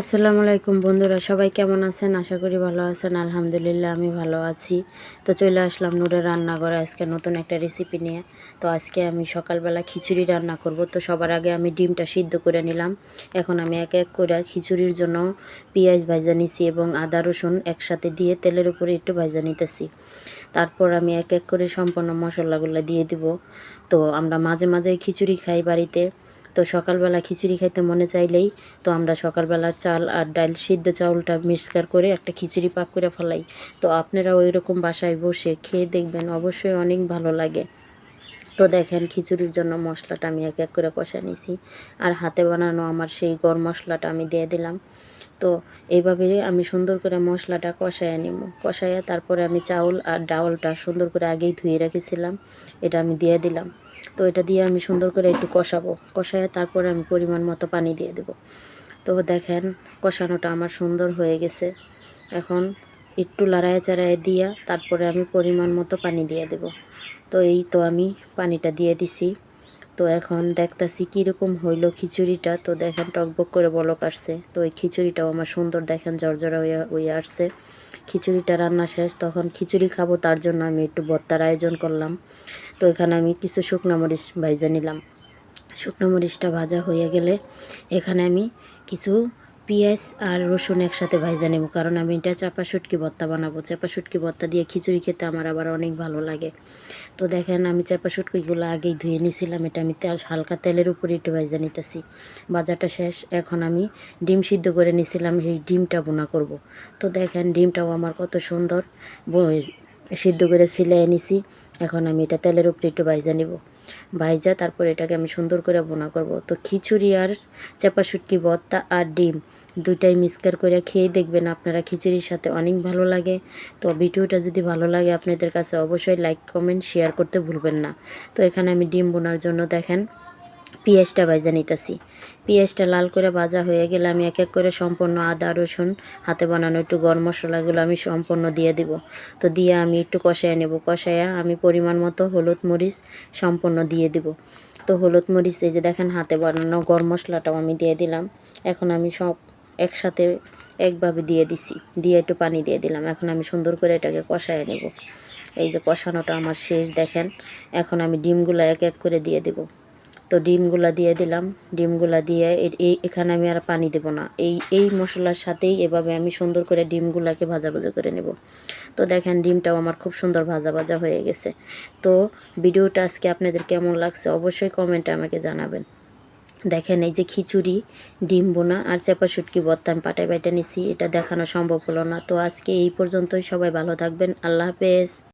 আসসালামু আলাইকুম বন্ধুরা, সবাই কেমন আছেন? আশা করি ভালো আছেন। আলহামদুলিল্লাহ, আমি ভালো আছি। তো চলে আসলাম নূরের রান্নাঘরে আজকে নতুন একটা রেসিপি নিয়ে। তো আজকে আমি সকালবেলা খিচুড়ি রান্না করব। তো সবার আগে আমি ডিমটা সিদ্ধ করে নিলাম। এখন আমি এক এক করে খিচুড়ির জন্য পেঁয়াজ ভাজা নিছি এবং আদা, রসুন একসাথে দিয়ে তেলের উপরে একটু ভাজা নিতেছি। তারপর আমি এক এক করে সম্পূর্ণ মশলাগুলো দিয়ে দিব। তো আমরা মাঝে মাঝে খিচুড়ি খাই বাড়িতে। তো সকালবেলা খিচুড়ি খাইতে মনে চাইলেই তো আমরা সকালবেলা চাল আর ডাল, সিদ্ধ চাউলটা মিক্সকার করে একটা খিচুড়ি পাক করে ফেলাই। তো আপনারা ওই রকম বাসায় বসে খেয়ে দেখবেন, অবশ্যই অনেক ভালো লাগে। তো দেখেন খিচুড়ির জন্য মশলাটা আমি এক এক করে কষা নিছি। আর হাতে বানানো আমার সেই গরম মশলাটা আমি দিয়ে দিলাম। তো এইভাবে আমি সুন্দর করে মশলাটা কষাইয়া নিব কষাইয়া তারপরে আমি চাউল আর ডাউলটা সুন্দর করে আগেই ধুয়ে রেখেছিলাম। এটা আমি দিয়ে দিলাম। তো এটা দিয়ে আমি সুন্দর করে একটু কষাবো। কষাইয়া তারপরে আমি পরিমাণ মতো পানি দিয়ে দেব। তো দেখেন, কষানোটা আমার সুন্দর হয়ে গেছে। এখন একটু লড়াইয়ে চাড়াইয়ে দিয়া তারপরে আমি পরিমাণ মতো পানি দিয়ে দেব। তো এই তো আমি পানিটা দিয়ে দিছি। তো এখন দেখতেছি কীরকম হইল খিচুড়িটা। তো দেখেন টকবক করে বলক আসছে। তো ওই খিচুড়িটাও আমার সুন্দর দেখেন জর্জরা হয়ে হয়ে আসছে। খিচুড়িটা রান্না শেষ, তখন খিচুড়ি খাব তার জন্য আমি একটু বত্তার আয়োজন করলাম। তো এখানে আমি কিছু শুকনো মরিচ ভাইজা নিলাম। শুকনো মরিচটা ভাজা হয়ে গেলে এখানে আমি কিছু পেঁয়াজ আর রসুন একসাথে ভাইজা নেব, কারণ আমি এটা চাপা শুটকি ভর্তা বানাবো। চাপা শুটকি ভর্তা দিয়ে খিচুড়ি খেতে আমার আবার অনেক ভালো লাগে। তো দেখেন, আমি চাপা শুটকিগুলো আগেই ধুয়ে নিয়েছিলাম এটা আমি তেল, হালকা তেলের উপরে একটু ভাইজা নিতেছি। বাজারটা শেষ, এখন আমি ডিম সিদ্ধ করে নিয়েছিলাম এই ডিমটা বোনা করব। তো দেখেন, ডিমটাও আমার কত সুন্দর সিদ্ধ করে সিলাই নিছি, এখন আমি এটা তেলের উপরে একটু ভাইজা নিব। ভাইজা, তারপর এটাকে আমি সুন্দর করে বোনা করব। তো খিচুড়ি আর চাপা শুটকি ভর্তা আর ডিম দুটাই মিক্সকার করে খেয়ে দেখবেন আপনারা খিচুড়ির সাথে অনেক ভালো লাগে। তো ভিডিওটা যদি ভালো লাগে আপনাদের কাছে অবশ্যই লাইক কমেন্ট শেয়ার করতে ভুলবেন না। তো এখানে আমি ডিম বোনার জন্য দেখেন পেঁয়াজটা ভাজা নিতেছি। পেঁয়াজটা লাল করে ভাজা হয়ে গেলে আমি এক এক করে সম্পূর্ণ আদা, রসুন, হাতে বানানো একটু গরম মশলাগুলো আমি সম্পূর্ণ দিয়ে দিব। তো দিয়ে আমি একটু কষাইয়া নেব। কষাইয়া আমি পরিমাণ মতো হলুদ মরিচ সম্পূর্ণ দিয়ে দিব। তো হলুদ মরিচ এই যে দেখেন হাতে বানানো গরম মশলাটাও আমি দিয়ে দিলাম। এখন আমি সব একসাথে একভাবে দিয়ে দিছি। দিয়ে একটু পানি দিয়ে দিলাম। এখন আমি সুন্দর করে এটাকে কষাইয়া নেব। এই যে কষানোটা আমার শেষ দেখেন। এখন আমি ডিমগুলো এক এক করে দিয়ে দেবো। তো ডিমগুলা দিয়ে দিলাম। ডিমগুলা দিয়ে এই, এখানে আমি আর পানি দেব না। এই এই মশলার সাথেই এভাবে আমি সুন্দর করে ডিমগুলাকে ভাজা ভাজা করে নেব। তো দেখেন ডিমটাও আমার খুব সুন্দর ভাজা ভাজা হয়ে গেছে। তো ভিডিওটা আজকে আপনাদের কেমন লাগছে অবশ্যই কমেন্টে আমাকে জানাবেন। দেখেন এই যে খিচুড়ি, ডিম বোনা আর চাপা শুটকি ভর্তা আমি পাটায় বাইটা নিছি। এটা দেখানো সম্ভব হলো না। তো আজকে এই পর্যন্তই। সবাই ভালো থাকবেন। আল্লাহ হাফেজ।